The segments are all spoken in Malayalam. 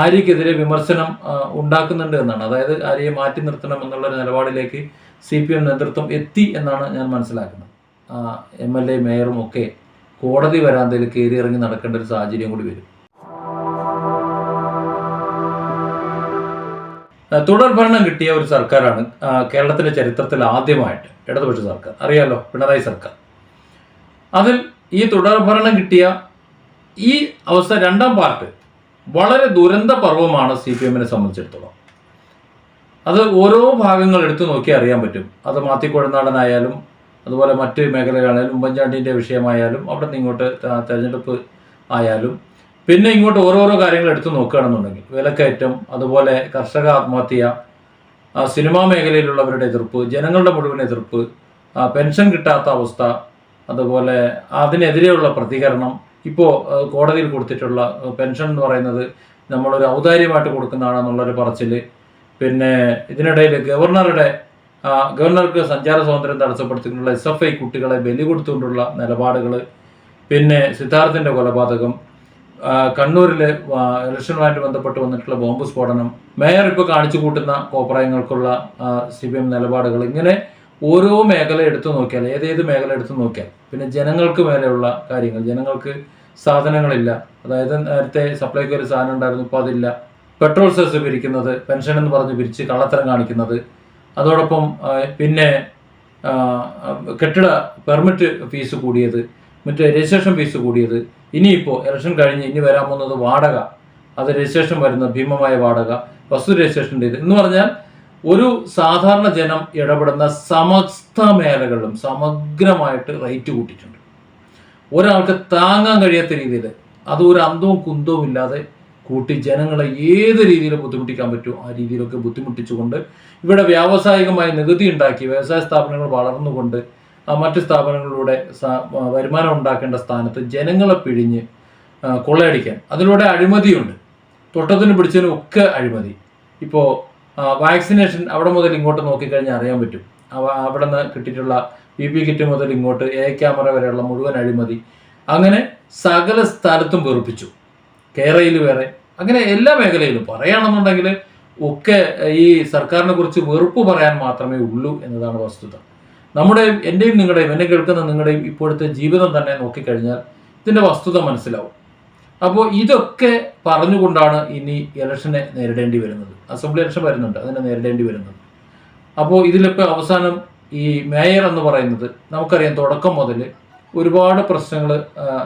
ആര്യക്കെതിരെ വിമർശനം ഉണ്ടാക്കുന്നുണ്ട് എന്നാണ്. അതായത് ആര്യയെ മാറ്റി നിർത്തണം എന്നുള്ള നിലപാടിലേക്ക് സി പി എം നേതൃത്വം എത്തി എന്നാണ് ഞാൻ മനസ്സിലാക്കുന്നത്. എം എൽ എ മേയറും ഒക്കെ കോടതി വരാന്തയിൽ കയറി ഇറങ്ങി നടക്കേണ്ട ഒരു സാഹചര്യം കൂടി വരും. തുടർ ഭരണം കിട്ടിയ ഒരു സർക്കാരാണ് കേരളത്തിന്റെ ചരിത്രത്തിൽ ആദ്യമായിട്ട് ഇടതുപക്ഷ സർക്കാർ. അറിയാലോ പിണറായി സർക്കാർ. അതിൽ ഈ തുടർ ഭരണം കിട്ടിയ ഈ അവസ്ഥ രണ്ടാം പാർട്ട് വളരെ ദുരന്ത പർവമാണ് സി പി എമ്മിനെ സംബന്ധിച്ചിടത്തോളം. അത് ഓരോ ഭാഗങ്ങൾ എടുത്തു നോക്കി അറിയാൻ പറ്റും. അത് മാത്തിക്കുഴനാടനായാലും അതുപോലെ മറ്റ് മേഖലകളായാലും ഉമ്മൻചാണ്ടിന്റെ വിഷയമായാലും അവിടെ നിന്ന് ഇങ്ങോട്ട് തെരഞ്ഞെടുപ്പ് ആയാലും പിന്നെ ഇങ്ങോട്ട് ഓരോരോ കാര്യങ്ങൾ എടുത്തു നോക്കുകയാണെന്നുണ്ടെങ്കിൽ വിലക്കയറ്റം അതുപോലെ കർഷക ആത്മഹത്യ സിനിമാ മേഖലയിലുള്ളവരുടെ എതിർപ്പ് ജനങ്ങളുടെ മുഴുവൻ എതിർപ്പ് പെൻഷൻ കിട്ടാത്ത അവസ്ഥ അതുപോലെ അതിനെതിരെയുള്ള പ്രതികരണം ഇപ്പോൾ കോടതിയിൽ കൊടുത്തിട്ടുള്ള പെൻഷൻ എന്ന് പറയുന്നത് നമ്മളൊരു ഔദാര്യമായിട്ട് കൊടുക്കുന്നതാണെന്നുള്ളൊരു പറച്ചിൽ പിന്നെ ഇതിനിടയിൽ ഗവർണറുടെ ഗവർണർക്ക് സഞ്ചാര സ്വാതന്ത്ര്യം തടസ്സപ്പെടുത്തിക്കൊണ്ടുള്ള എസ് എഫ് ഐ കുട്ടികളെ ബലി കൊടുത്തുകൊണ്ടുള്ള നിലപാടുകൾ പിന്നെ സിദ്ധാർത്ഥിന്റെ കൊലപാതകം. കണ്ണൂരിലെ ഇലക്ഷനുമായിട്ട് ബന്ധപ്പെട്ട് വന്നിട്ടുള്ള ബോംബ് സ്ഫോടനം. മേയർ ഇപ്പോൾ കാണിച്ചു കൂട്ടുന്ന കോപ്രായങ്ങൾക്കുള്ള സി പി എം നിലപാടുകൾ ഇങ്ങനെ ഓരോ മേഖല എടുത്തു നോക്കിയാൽ ഏതേത് മേഖല എടുത്തു നോക്കിയാൽ പിന്നെ ജനങ്ങൾക്ക് മേലെയുള്ള കാര്യങ്ങൾ ജനങ്ങൾക്ക് സാധനങ്ങളില്ല. അതായത് നേരത്തെ സപ്ലൈക്ക് ഒരു സാധനം ഉണ്ടായിരുന്നു ഇപ്പോൾ അതില്ല. പെട്രോൾ സെസ് പിരിക്കുന്നത് പെൻഷൻ എന്ന് പറഞ്ഞ് പിരിച്ച് കള്ളത്തരം കാണിക്കുന്നത്. അതോടൊപ്പം പിന്നെ കെട്ടിട പെർമിറ്റ് ഫീസ് കൂടിയത് മറ്റേ രജിസ്ട്രേഷൻ ഫീസ് കൂടിയത്. ഇനിയിപ്പോൾ ഇലക്ഷൻ കഴിഞ്ഞ് ഇനി വരാൻ പോകുന്നത് വാടക. അത് രജിസ്ട്രേഷൻ വരുന്ന ഭീമമായ വാടക വസ്തു രജിസ്ട്രേഷന്റെ ഇത് എന്ന് പറഞ്ഞാൽ ഒരു സാധാരണ ജനം ഇടപെടുന്ന സമസ്ത മേഖലകളിലും സമഗ്രമായിട്ട് റേറ്റ് കൂട്ടിയിട്ടുണ്ട്. ഒരാൾക്ക് താങ്ങാൻ കഴിയാത്ത രീതിയിൽ അത് ഒരു അന്തവും കുന്തവും ഇല്ലാതെ കൂട്ടി ജനങ്ങളെ ഏത് രീതിയിൽ ബുദ്ധിമുട്ടിക്കാൻ പറ്റുമോ ആ രീതിയിലൊക്കെ ബുദ്ധിമുട്ടിച്ചുകൊണ്ട് ഇവിടെ വ്യാവസായികമായ നികുതി ഉണ്ടാക്കി വ്യവസായ സ്ഥാപനങ്ങൾ വളർന്നുകൊണ്ട് മറ്റ് സ്ഥാപനങ്ങളിലൂടെ വരുമാനം ഉണ്ടാക്കേണ്ട സ്ഥാനത്ത് ജനങ്ങളെ പിഴിഞ്ഞ് കൊള്ളയടിക്കാൻ. അതിലൂടെ അഴിമതിയുണ്ട്. തൊട്ടത്തിന് പിടിച്ചതിനും ഒക്കെ അഴിമതി. ഇപ്പോൾ വാക്സിനേഷൻ അവിടെ മുതൽ ഇങ്ങോട്ട് നോക്കിക്കഴിഞ്ഞാൽ അറിയാൻ പറ്റും. അവ- അവിടെ നിന്ന് കിട്ടിയിട്ടുള്ള ബി പി കിറ്റ് മുതൽ ഇങ്ങോട്ട് എ ക്യാമറ വരെയുള്ള മുഴുവൻ അഴിമതി. അങ്ങനെ സകല സ്ഥലത്തും വെറുപ്പിച്ചു. കേരളയിൽ വേറെ. അങ്ങനെ എല്ലാ മേഖലയിലും. പറയുകയാണെന്നുണ്ടെങ്കിൽ ഒക്കെ ഈ സർക്കാരിനെ കുറിച്ച് വെറുപ്പ് പറയാൻ മാത്രമേ ഉള്ളൂ എന്നതാണ് വസ്തുത. നമ്മുടെ എന്റെയും നിങ്ങളുടെയും എന്നെ കേൾക്കുന്ന നിങ്ങളുടെയും ഇപ്പോഴത്തെ ജീവിതം തന്നെ നോക്കിക്കഴിഞ്ഞാൽ ഇതിന്റെ വസ്തുത മനസ്സിലാവും. അപ്പോൾ ഇതൊക്കെ പറഞ്ഞുകൊണ്ടാണ് ഇനി ഇലക്ഷനെ നേരിടേണ്ടി വരുന്നത്. അസംബ്ലി ഇലക്ഷൻ വരുന്നുണ്ട് അതിനെ നേരിടേണ്ടി വരുന്നത്. അപ്പോൾ ഇതിലിപ്പോൾ അവസാനം ഈ മേയർ എന്ന് പറയുന്നത് നമുക്കറിയാം തുടക്കം മുതൽ ഒരുപാട് പ്രശ്നങ്ങൾ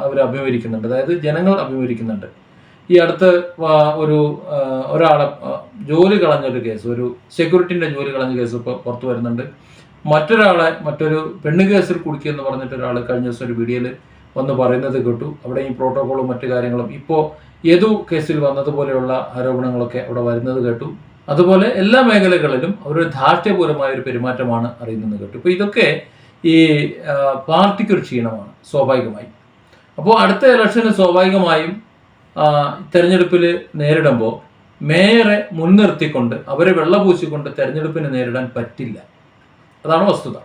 അവർ അഭിമുഖീകരിക്കുന്നുണ്ട്. അതായത് ജനങ്ങൾ അഭിമുഖീകരിക്കുന്നുണ്ട്. ഈ അടുത്ത് ഒരു ഒരാളെ ജോലി കളഞ്ഞൊരു കേസ് ഒരു സെക്യൂരിറ്റിന്റെ ജോലി കളഞ്ഞ കേസ് ഇപ്പോൾ പുറത്തു വരുന്നുണ്ട്. മറ്റൊരാളെ മറ്റൊരു പെണ്ണ് കേസിൽ കുടുക്കി എന്ന് പറഞ്ഞിട്ട് ഒരാൾ കഴിഞ്ഞ ദിവസം ഒരു വീഡിയോയിൽ വന്ന് പറയുന്നത് കേട്ടു. അവിടെ ഈ പ്രോട്ടോകോളും മറ്റു കാര്യങ്ങളും ഇപ്പോൾ ഏതു കേസിൽ വന്നതുപോലെയുള്ള ആരോപണങ്ങളൊക്കെ അവിടെ വരുന്നത് കേട്ടു. അതുപോലെ എല്ലാ മേഖലകളിലും അവരുടെ ധാർഷ്ട്യപൂരമായ ഒരു പെരുമാറ്റമാണ് അറിയുന്നത് കേട്ടു. ഇപ്പോൾ ഇതൊക്കെ ഈ പാർട്ടിക്കൊരു ക്ഷീണമാണ് സ്വാഭാവികമായി. അപ്പോൾ അടുത്ത ഇലക്ഷന് സ്വാഭാവികമായും തെരഞ്ഞെടുപ്പിൽ നേരിടുമ്പോൾ മേയറെ മുൻനിർത്തിക്കൊണ്ട് അവരെ വെള്ളപൂശിക്കൊണ്ട് തെരഞ്ഞെടുപ്പിനെ നേരിടാൻ പറ്റില്ല. അതാണ് വസ്തുത.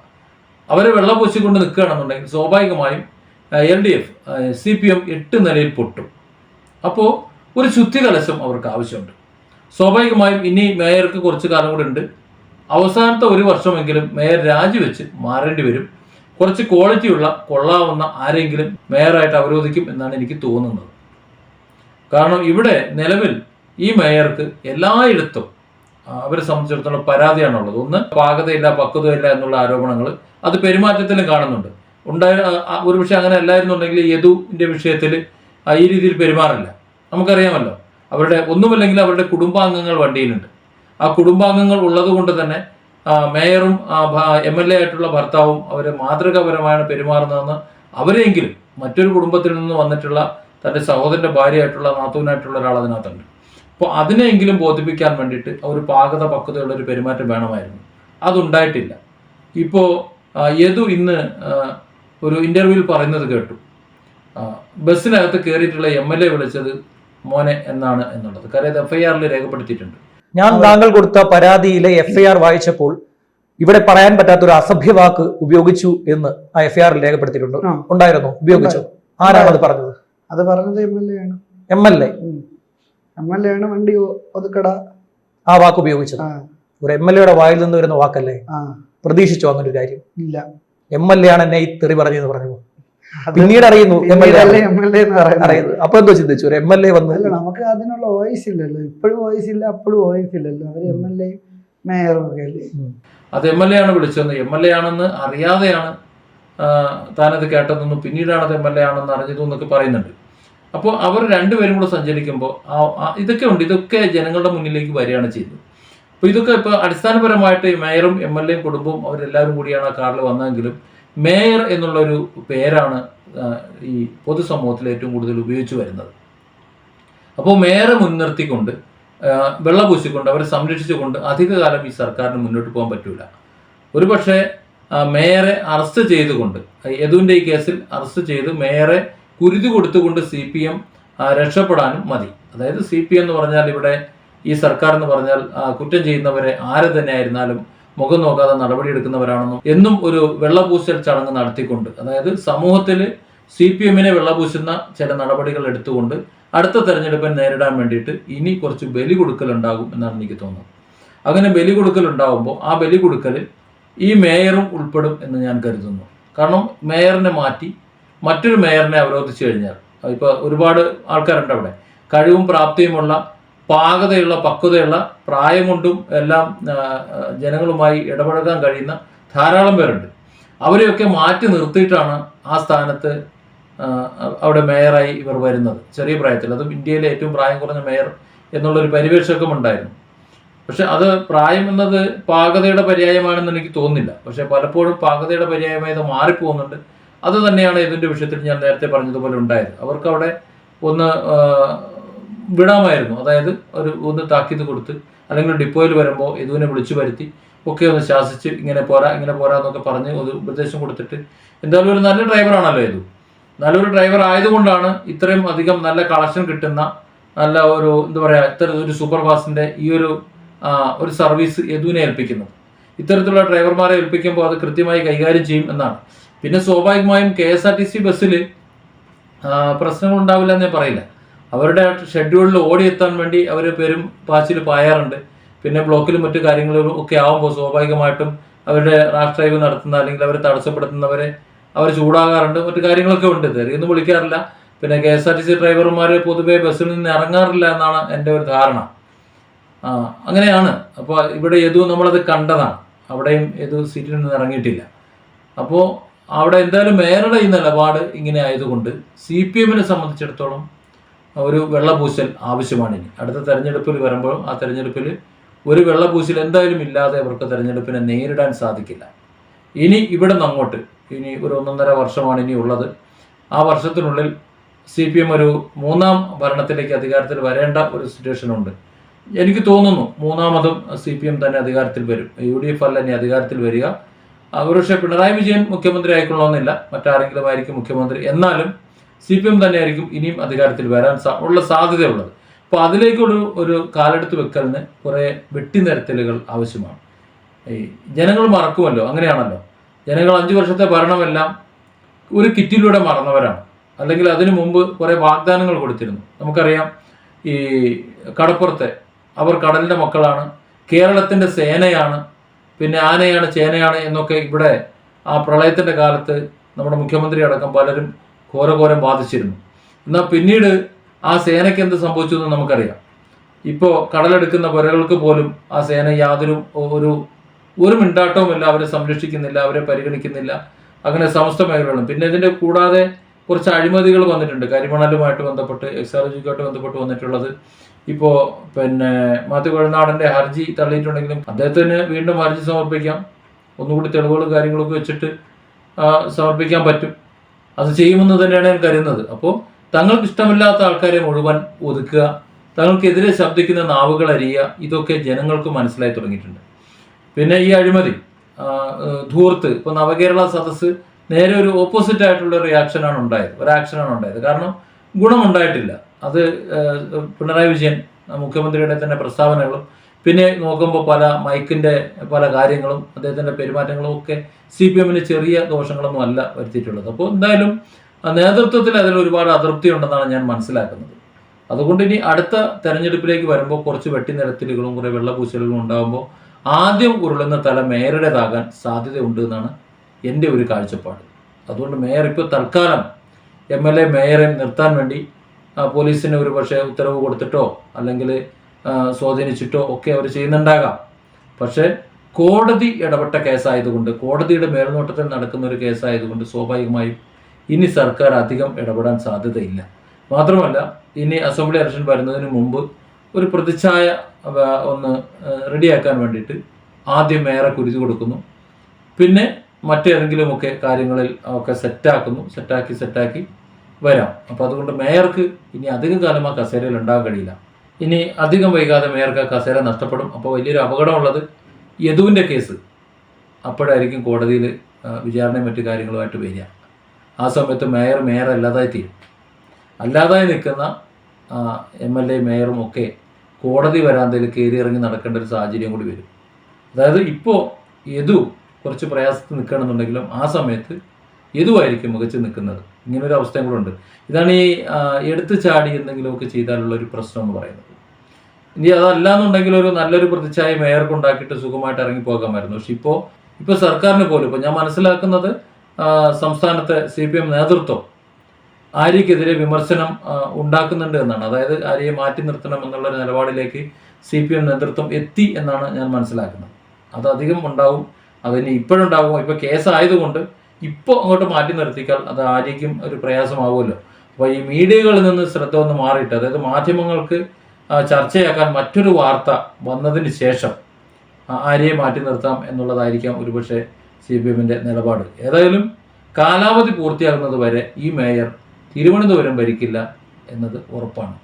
അവരെ വെള്ളപൂശിക്കൊണ്ട് നിൽക്കുകയാണെന്നുണ്ടെങ്കിൽ സ്വാഭാവികമായും L D F C P M എട്ട് നിലയിൽ പൊട്ടും. അപ്പോൾ ഒരു ശുദ്ധി കലശം അവർക്ക് ആവശ്യമുണ്ട്. സ്വാഭാവികമായും ഇനി മേയർക്ക് കുറച്ച് കാലം കൂടെ ഉണ്ട്. അവസാനത്തെ ഒരു വർഷമെങ്കിലും മേയർ രാജിവെച്ച് മാറേണ്ടി വരും. കുറച്ച് ക്വാളിറ്റിയുള്ള കൊള്ളാവുന്ന ആരെങ്കിലും മേയറായിട്ട് അവരോധിക്കും എന്നാണ് എനിക്ക് തോന്നുന്നത്. കാരണം ഇവിടെ നിലവിൽ ഈ മേയർക്ക് എല്ലായിടത്തും അവരെ സംബന്ധിച്ചിടത്തോളം പരാതിയാണുള്ളത്. ഒന്ന് പാകതയില്ല പക്വതയില്ല എന്നുള്ള ആരോപണങ്ങൾ അത് പെരുമാറ്റത്തിലും കാണുന്നുണ്ട്. ഉണ്ടായ ഒരു പക്ഷേ അങ്ങനെ അല്ലായിരുന്നുണ്ടെങ്കിൽ യദുവിന്റെ വിഷയത്തിൽ ഈ രീതിയിൽ പെരുമാറില്ല. നമുക്കറിയാമല്ലോ അവരുടെ ഒന്നുമില്ലെങ്കിൽ അവരുടെ കുടുംബാംഗങ്ങൾ വണ്ടിയിലുണ്ട്. ആ കുടുംബാംഗങ്ങൾ ഉള്ളത് കൊണ്ട് തന്നെ മേയറും എം എൽ എ ആയിട്ടുള്ള ഭർത്താവും അവർ മാതൃകാപരമായാണ് പെരുമാറുന്നതെന്ന് അവരെങ്കിലും മറ്റൊരു കുടുംബത്തിൽ നിന്ന് വന്നിട്ടുള്ള തന്റെ സഹോദരന്റെ ഭാര്യയായിട്ടുള്ള നാത്തൂനായിട്ടുള്ള ഒരാൾ അതിനകത്തുണ്ട്. അപ്പോൾ അതിനെങ്കിലും ബോധിപ്പിക്കാൻ വേണ്ടിയിട്ട് ഒരു പാകത പക്വതയുള്ള ഒരു പെരുമാറ്റം വേണമായിരുന്നു. അതുണ്ടായിട്ടില്ല. ഇപ്പോൾ യദു ഇന്ന് ഒരു ഇന്റർവ്യൂവിൽ പറയുന്നത് കേട്ടു. ബസ്സിനകത്ത് കയറിയിട്ടുള്ള എം എൽ എ വിളിച്ചത് മോനെ എന്നാണ് എന്നുള്ളത്. കാര്യം എഫ് ഐ ആറിൽ രേഖപ്പെടുത്തിയിട്ടുണ്ട്. ഞാൻ താങ്കൾ കൊടുത്ത പരാതിയിലെ എഫ്ഐആർ വായിച്ചപ്പോൾ ഇവിടെ പറയാൻ പറ്റാത്ത ഒരു അസഭ്യവാക്ക് ഉപയോഗിച്ചു എന്ന് ആ എഫ്ഐആറിൽ രേഖപ്പെടുത്തിയിട്ടുണ്ട്. ഉണ്ടായിരുന്നു? ഉപയോഗിച്ചു. ആരാണ് അത് പറഞ്ഞത്? അത് പറഞ്ഞത് എം എൽ എ ആണ്. M L A M L A ആണ് വണ്ടി ഒതുക്കട. ആ വാക്ക് ഉപയോഗിച്ചത്. ഒരു എം എൽ എയുടെ വായിൽ നിന്ന് വരുന്ന വാക്കല്ലേ? പ്രതീക്ഷിച്ചു പ്രതീക്ഷിച്ചോ അങ്ങനെ ഒരു കാര്യം. ഇല്ല. എം എൽ എ ആണ് എന്നെ ഈ തെറി പറഞ്ഞെന്ന് പറഞ്ഞു പിന്നീട് അറിയുന്നു M L A M A അറിയുന്നത് അപ്പൊ എന്തോ ചിന്തിച്ചു? ഒരു എം എൽ എ വന്ന് അല്ല നമുക്ക് അതിനുള്ള വോയിസ് ഇല്ലല്ലോ. ഇപ്പോഴും വോയിസ് ഇല്ല അപ്പോഴും വോയിസ് ഇല്ലല്ലോ. അവർ എം എൽ എയും മേയറും ഒക്കെ അല്ലേ? അത് എം എൽ എ ആണ് വിളിച്ചത് എം എൽ എ ആണെന്ന് അറിയാതെയാണ് താനത് കേട്ടതെന്നും പിന്നീടാണ് അത് എം എൽ എ ആണെന്ന് അറിഞ്ഞതും എന്നൊക്കെ പറയുന്നുണ്ട്. അപ്പോൾ അവർ രണ്ടുപേരും കൂടെ സഞ്ചരിക്കുമ്പോൾ ഇതൊക്കെ ഉണ്ട്. ഇതൊക്കെ ജനങ്ങളുടെ മുന്നിലേക്ക് വരികയാണ് ചെയ്യുന്നത്. അപ്പോൾ ഇതൊക്കെ ഇപ്പോൾ അടിസ്ഥാനപരമായിട്ട് മേയറും എം എൽ എയും കുടുംബവും അവരെല്ലാവരും കൂടിയാണ് ആ കാറിൽ വന്നതെങ്കിലും മേയർ എന്നുള്ള ഒരു പേരാണ് ഈ പൊതുസമൂഹത്തിൽ ഏറ്റവും കൂടുതൽ ഉപയോഗിച്ചു വരുന്നത്. അപ്പോൾ മേയറെ മുൻനിർത്തിക്കൊണ്ട് വെള്ളപൂശിക്കൊണ്ട് വെള്ളം പൂശിക്കൊണ്ട് അവരെ സംരക്ഷിച്ചുകൊണ്ട് അധികകാലം ഈ സർക്കാരിന് മുന്നോട്ട് പോകാൻ പറ്റൂല. ഒരുപക്ഷെ മേയറെ അറസ്റ്റ് ചെയ്തുകൊണ്ട് യദുവിന്റെ ഈ കേസിൽ അറസ്റ്റ് ചെയ്ത് മേയറെ കുരുതി കൊടുത്തുകൊണ്ട് സി പി എം രക്ഷപ്പെടാനും മതി. അതായത് സി പി എന്ന് പറഞ്ഞാൽ ഇവിടെ ഈ സർക്കാർ എന്ന് പറഞ്ഞാൽ കുറ്റം ചെയ്യുന്നവരെ ആരെ തന്നെ ആയിരുന്നാലും മുഖം നോക്കാതെ നടപടിയെടുക്കുന്നവരാണെന്നും എന്നും ഒരു വെള്ളപൂശൽ ചടങ്ങ് നടത്തിക്കൊണ്ട് അതായത് സമൂഹത്തിൽ സി പി എമ്മിനെ വെള്ളപൂശുന്ന ചില നടപടികൾ എടുത്തുകൊണ്ട് അടുത്ത തെരഞ്ഞെടുപ്പിനെ നേരിടാൻ വേണ്ടിയിട്ട് ഇനി കുറച്ച് ബലി കൊടുക്കലുണ്ടാകും എന്നാണ് എനിക്ക് തോന്നുന്നത്. അങ്ങനെ ബലി കൊടുക്കലുണ്ടാകുമ്പോൾ ആ ബലി കൊടുക്കലിൽ ഈ മേയറും ഉൾപ്പെടും എന്ന് ഞാൻ കരുതുന്നു. കാരണം മേയറിനെ മാറ്റി മറ്റൊരു മേയറിനെ അവരോധിച്ചു കഴിഞ്ഞാൽ ഇപ്പോൾ ഒരുപാട് ആൾക്കാരുണ്ട് അവിടെ. കഴിവും പ്രാപ്തിയുമുള്ള പാകതയുള്ള പക്വതയുള്ള പ്രായം കൊണ്ടും എല്ലാം ജനങ്ങളുമായി ഇടപഴകാൻ കഴിയുന്ന ധാരാളം പേരുണ്ട്. അവരെയൊക്കെ മാറ്റി നിർത്തിയിട്ടാണ് ആ സ്ഥാനത്ത് അവിടെ മേയറായി ഇവർ വരുന്നത്. ചെറിയ പ്രായത്തിൽ. അതും ഇന്ത്യയിലെ ഏറ്റവും പ്രായം കുറഞ്ഞ മേയർ എന്നുള്ളൊരു പരിവേഷമൊക്കെ ഉണ്ടായിരുന്നു. പക്ഷെ അത് പ്രായം എന്നത് പാകതയുടെ പര്യായമാണെന്ന് എനിക്ക് തോന്നുന്നില്ല. പക്ഷെ പലപ്പോഴും പാകതയുടെ പര്യായമായി അത് മാറിപ്പോകുന്നുണ്ട്. അത് തന്നെയാണ് ഇതിന്റെ വിഷയത്തിൽ ഞാൻ നേരത്തെ പറഞ്ഞതുപോലെ ഉണ്ടായത്. അവർക്ക് അവിടെ ഒന്ന് വിടാമായിരുന്നു. അതായത് ഒരു ഒന്ന് താക്കീത് കൊടുത്ത് അല്ലെങ്കിൽ ഡിപ്പോയിൽ വരുമ്പോൾ ഇതുവിനെ വിളിച്ചു വരുത്തി ഒക്കെ ഒന്ന് ശാസിച്ച് ഇങ്ങനെ പോരാ ഇങ്ങനെ പോരാ എന്നൊക്കെ പറഞ്ഞ് ഒരു ഉപദേശം കൊടുത്തിട്ട് എന്തായാലും ഒരു നല്ല ഡ്രൈവറാണല്ലോ ഇത് നല്ലൊരു ഡ്രൈവർ ആയതുകൊണ്ടാണ് ഇത്രയും അധികം നല്ല കളക്ഷൻ കിട്ടുന്ന നല്ല ഒരു എന്താ പറയുക ഇത്ര ഒരു സൂപ്പർ ഫാസ്റ്റിന്റെ ഈ ഒരു ഒരു സർവീസ് യദുവിനെ ഏൽപ്പിക്കുന്നത്. ഇത്തരത്തിലുള്ള ഡ്രൈവർമാരെ ഏൽപ്പിക്കുമ്പോൾ അത് കൃത്യമായി കൈകാര്യം ചെയ്യും എന്നാണ്. പിന്നെ സ്വാഭാവികമായും K S R T C ബസ്സിൽ പ്രശ്നങ്ങൾ ഉണ്ടാവില്ല ഞാൻ പറയില്ല. അവരുടെ ഷെഡ്യൂളിൽ ഓടിയെത്താൻ വേണ്ടി അവർ പേരും പാച്ചിൽ പായാറുണ്ട്. പിന്നെ ബ്ലോക്കിലും മറ്റു കാര്യങ്ങളിലും ഒക്കെ ആവുമ്പോൾ സ്വാഭാവികമായിട്ടും അവരുടെ ഡ്രൈവ് നടത്തുന്ന അല്ലെങ്കിൽ അവരെ തടസ്സപ്പെടുത്തുന്നവരെ അവർ ചൂടാകാറുണ്ട്. മറ്റു കാര്യങ്ങളൊക്കെ ഉണ്ട്. തെറിയൊന്നും വിളിക്കാറില്ല. പിന്നെ K S R T C ഡ്രൈവർമാർ പൊതുവേ ബസ്സിൽ നിന്ന് ഇറങ്ങാറില്ല എന്നാണ് എന്റെ ഒരു ധാരണ. അങ്ങനെയാണ്. അപ്പോൾ ഇവിടെ യദു നമ്മളത് കണ്ടതാണ്. അവിടെയും യദു സീറ്റിൽ നിന്ന് ഇറങ്ങിയിട്ടില്ല. അപ്പോൾ അവിടെ എന്തായാലും മേയറുടെ ഈ നിലപാട് ഇങ്ങനെ ആയതുകൊണ്ട് സി പി എമ്മിനെ സംബന്ധിച്ചിടത്തോളം ഒരു വെള്ളപൂശൽ ആവശ്യമാണ് ഇനി. അടുത്ത തെരഞ്ഞെടുപ്പിൽ വരുമ്പോൾ ആ തെരഞ്ഞെടുപ്പിൽ ഒരു വെള്ളപൂശൽ എന്തായാലും ഇല്ലാതെ അവർക്ക് തെരഞ്ഞെടുപ്പിനെ നേരിടാൻ സാധിക്കില്ല. ഇനി ഇവിടെ നിന്ന് അങ്ങോട്ട് ഇനി ഒരു ഒന്നൊന്നര വർഷമാണ് ഇനി ഉള്ളത്. ആ വർഷത്തിനുള്ളിൽ സി പി എം ഒരു മൂന്നാം ഭരണത്തിലേക്ക് അധികാരത്തിൽ വരേണ്ട ഒരു സിറ്റുവേഷൻ ഉണ്ട്. എനിക്ക് തോന്നുന്നു മൂന്നാമതും സി പി എം തന്നെ അധികാരത്തിൽ വരും. യു ഡി എഫ് അല്ല ഇനി അധികാരത്തിൽ വരിക. ഒരുപക്ഷെ പിണറായി വിജയൻ മുഖ്യമന്ത്രി ആയിക്കൊള്ളണമെന്നില്ല. മറ്റാരെങ്കിലും ആയിരിക്കും മുഖ്യമന്ത്രി. എന്നാലും സി പി എം തന്നെയായിരിക്കും ഇനിയും അധികാരത്തിൽ വരാൻ ഉള്ള സാധ്യതയുള്ളത്. അപ്പോൾ അതിലേക്കൊരു ഒരു കാലെടുത്ത് വെക്കലിന് കുറേ വെട്ടിനിരത്തലുകൾ ആവശ്യമാണ്. ഈ ജനങ്ങൾ മറക്കുമല്ലോ അങ്ങനെയാണല്ലോ. ജനങ്ങൾ അഞ്ച് വർഷത്തെ ഭരണമെല്ലാം ഒരു കിറ്റിലൂടെ മറന്നവരാണ്. അല്ലെങ്കിൽ അതിനു മുമ്പ് കുറേ വാഗ്ദാനങ്ങൾ കൊടുത്തിരുന്നു. നമുക്കറിയാം ഈ കടപ്പുറത്തെ അവർ കടലിന്റെ മക്കളാണ്. കേരളത്തിന്റെ സേനയാണ്. പിന്നെ ആനയാണ് ചേനയാണ് എന്നൊക്കെ ഇവിടെ ആ പ്രളയത്തിന്റെ കാലത്ത് നമ്മുടെ മുഖ്യമന്ത്രി അടക്കം പലരും ഘോരഘോരം ബാധിച്ചിരുന്നു. എന്നാൽ പിന്നീട് ആ സേനയ്ക്ക് എന്ത് സംഭവിച്ചു എന്ന് നമുക്കറിയാം. ഇപ്പോൾ കടലെടുക്കുന്ന പുരകൾക്ക് പോലും ആ സേന യാതൊരു ഒരു ഒരു മിണ്ടാട്ടവുമില്ല. അവരെ സംരക്ഷിക്കുന്നില്ല അവരെ പരിഗണിക്കുന്നില്ല. അങ്ങനെ സമസ്ത മേഖലകളും പിന്നെ ഇതിന്റെ കൂടാതെ കുറച്ച് അഴിമതികൾ വന്നിട്ടുണ്ട്. കരിമണലുമായിട്ട് ബന്ധപ്പെട്ട് എക്സാലോജിക്കുമായിട്ട് ബന്ധപ്പെട്ട് വന്നിട്ടുള്ളത്. ഇപ്പോൾ പിന്നെ മാത്യു കുഴനാടന്റെ ഹർജി തള്ളിയിട്ടുണ്ടെങ്കിലും അദ്ദേഹത്തിന് വീണ്ടും ഹർജി സമർപ്പിക്കാം. ഒന്നുകൂടി തെളിവുകളും കാര്യങ്ങളൊക്കെ വെച്ചിട്ട് സമർപ്പിക്കാൻ പറ്റും. അത് ചെയ്യുമെന്ന് തന്നെയാണ് ഞാൻ കരുതുന്നത്. അപ്പോൾ തങ്ങൾക്ക് ഇഷ്ടമില്ലാത്ത ആൾക്കാരെ മുഴുവൻ ഒതുക്കുക തങ്ങൾക്കെതിരെ ശബ്ദിക്കുന്ന നാവുകൾ അരിയുക ഇതൊക്കെ ജനങ്ങൾക്ക് മനസ്സിലായി തുടങ്ങിയിട്ടുണ്ട്. പിന്നെ ഈ അഴിമതി ധൂർത്ത് ഇപ്പോൾ നവകേരള സദസ്സ് നേരെ ഒരു ഓപ്പോസിറ്റ് ആയിട്ടുള്ള റിയാക്ഷനാണ് ഉണ്ടായത്. ഒരു ആക്ഷനാണ് ഉണ്ടായത്. കാരണം ഗുണമുണ്ടായിട്ടില്ല. അത് പിണറായി വിജയൻ മുഖ്യമന്ത്രിയുടെ തന്നെ പ്രസ്താവനകളും പിന്നെ നോക്കുമ്പോൾ പല മൈക്കിന്റെ പല കാര്യങ്ങളും അദ്ദേഹത്തിന്റെ പെരുമാറ്റങ്ങളും ഒക്കെ സി പി എമ്മിന് ചെറിയ ദോഷങ്ങളൊന്നും അല്ല വരുത്തിയിട്ടുള്ളത്. അപ്പോൾ എന്തായാലും നേതൃത്വത്തിൽ അതിൽ ഒരുപാട് അതൃപ്തി ഉണ്ടെന്നാണ് ഞാൻ മനസ്സിലാക്കുന്നത്. അതുകൊണ്ട് ഇനി അടുത്ത തെരഞ്ഞെടുപ്പിലേക്ക് വരുമ്പോൾ കുറച്ച് വെട്ടിനിരത്തലുകളും കുറേ വെള്ളപൂശലുകളും ഉണ്ടാകുമ്പോൾ ആദ്യം ഉരുളുന്ന തല മേയറുടേതാകാൻ സാധ്യതയുണ്ട് എന്നാണ് എന്റെ ഒരു കാഴ്ചപ്പാട്. അതുകൊണ്ട് മേയർ ഇപ്പോൾ തൽക്കാലം എം എൽ എ മേയറെ നിർത്താൻ വേണ്ടി പോലീസിന് ഒരു പക്ഷേ ഉത്തരവ് കൊടുത്തിട്ടോ അല്ലെങ്കിൽ സ്വാധീനിച്ചിട്ടോ ഒക്കെ അവർ ചെയ്യുന്നുണ്ടാകാം. പക്ഷേ കോടതി ഇടപെട്ട കേസായതുകൊണ്ട് കോടതിയുടെ മേൽനോട്ടത്തിൽ നടക്കുന്ന ഒരു കേസായതുകൊണ്ട് സ്വാഭാവികമായും ഇനി സർക്കാർ അധികം ഇടപെടാൻ സാധ്യതയില്ല. മാത്രമല്ല ഇനി അസംബ്ലി ഇലക്ഷൻ വരുന്നതിന് മുമ്പ് ഒരു പ്രതിച്ഛായ ഒന്ന് റെഡിയാക്കാൻ വേണ്ടിയിട്ട് ആദ്യം മേയറെ കുരുതി കൊടുക്കുന്നു. പിന്നെ മറ്റേതെങ്കിലുമൊക്കെ കാര്യങ്ങളിൽ ഒക്കെ സെറ്റാക്കുന്നു. സെറ്റാക്കി സെറ്റാക്കി വരാം. അപ്പോൾ അതുകൊണ്ട് മേയർക്ക് ഇനി അധിക കാലം ആ കസേരയിൽ ഉണ്ടാകാൻ കഴിയില്ല. ഇനി അധികം വൈകാതെ മേയർക്ക് കസേര നഷ്ടപ്പെടും. അപ്പോൾ വലിയൊരു അപകടമുള്ളത് യദുവിന്റെ കേസ്. അപ്പോഴായിരിക്കും കോടതിയിൽ വിചാരണയും മറ്റു കാര്യങ്ങളുമായിട്ട് വരിക. ആ സമയത്ത് മേയർ മേയർ അല്ലാതായി തീരും. അല്ലാതായി നിൽക്കുന്ന എം എൽ എ മേയറും ഒക്കെ കോടതി വരാന്തയിൽ കയറി ഇറങ്ങി നടക്കേണ്ട ഒരു സാഹചര്യം കൂടി വരും. അതായത് ഇപ്പോൾ യദു കുറച്ച് പ്രയാസത്തിൽ നിൽക്കുകയാണെന്നുണ്ടെങ്കിലും ആ സമയത്ത് യദുവായിരിക്കും മികച്ച് നിൽക്കുന്നത്. ഇങ്ങനൊരു അവസ്ഥയും കൂടെ ഉണ്ട്. ഇതാണ് ഈ എടുത്തു ചാടി എന്തെങ്കിലുമൊക്കെ ചെയ്താലുള്ള ഒരു പ്രശ്നം എന്ന് പറയുന്നത്. ഇനി അതല്ല എന്നുണ്ടെങ്കിൽ ഒരു നല്ലൊരു പ്രതിച്ഛായ മേയർക്ക് ഉണ്ടാക്കിയിട്ട് സുഖമായിട്ട് ഇറങ്ങി പോകാമായിരുന്നു പക്ഷെ ഇപ്പോൾ ഇപ്പോൾ സർക്കാരിന് പോലും ഇപ്പോൾ ഞാൻ മനസ്സിലാക്കുന്നത് സംസ്ഥാനത്തെ സി പി എം നേതൃത്വം ആര്യക്കെതിരെ വിമർശനം ഉണ്ടാക്കുന്നുണ്ട് എന്നാണ്. അതായത് ആര്യയെ മാറ്റി നിർത്തണം എന്നുള്ള നിലപാടിലേക്ക് സി പി എം നേതൃത്വം എത്തി എന്നാണ് ഞാൻ മനസ്സിലാക്കുന്നത്. അത് അധികം ഉണ്ടാവും അതിന് ഇപ്പോഴുണ്ടാവും. ഇപ്പോൾ കേസായതുകൊണ്ട് ഇപ്പോൾ അങ്ങോട്ട് മാറ്റി നിർത്തിക്കാൽ അത് ആര്യയ്ക്കും ഒരു പ്രയാസമാവുമല്ലോ. അപ്പോൾ ഈ മീഡിയകളിൽ നിന്ന് ശ്രദ്ധ ഒന്ന് മാറിയിട്ട് അതായത് മാധ്യമങ്ങൾക്ക് ചർച്ചയാക്കാൻ മറ്റൊരു വാർത്ത വന്നതിന് ശേഷം ആരെയും മാറ്റി നിർത്താം എന്നുള്ളതായിരിക്കാം ഒരുപക്ഷെ സി പി എമ്മിന്റെ നിലപാട്. ഏതായാലും കാലാവധി പൂർത്തിയാകുന്നത് വരെ ഈ മേയർ തിരുവനന്തപുരം ഭരിക്കില്ല എന്നത് ഉറപ്പാണ്.